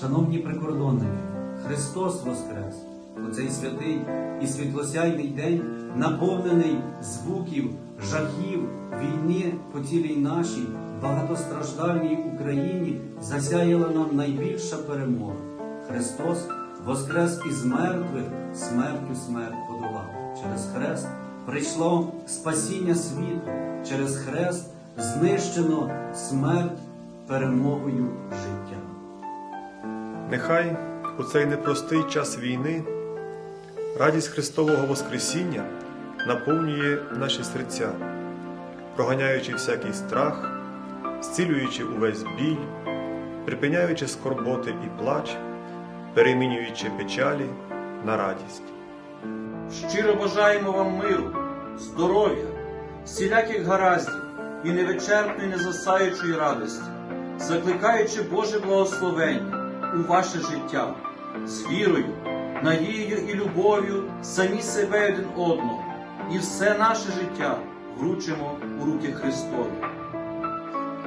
Шановні прикордонники, Христос Воскрес! У цей святий і світлосяйний день, наповнений звуків, жахів, війни по цілій нашій багатостраждальній Україні, засяяла нам найбільша перемога. Христос Воскрес із мертвих, смертю смерть подолав. Через хрест прийшло спасіння світу, через хрест знищено смерть перемогою життя. Нехай у цей непростий час війни радість Христового Воскресіння наповнює наші серця, проганяючи всякий страх, зцілюючи увесь біль, припиняючи скорботи і плач, перемінюючи печалі на радість. Щиро бажаємо вам миру, здоров'я, всіляких гараздів і невичерпної незасаючої радості, закликаючи Боже благословення у ваше життя з вірою, надією і любов'ю самі себе один одного, і все наше життя вручимо у руки Христові.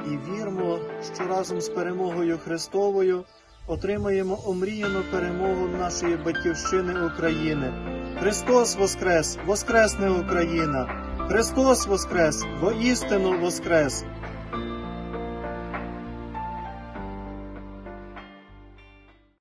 і віримо, що разом з перемогою Христовою отримаємо омріяну перемогу нашої батьківщини України. Христос Воскрес! Воскресне Україна! Христос Воскрес! Воістину Воскрес!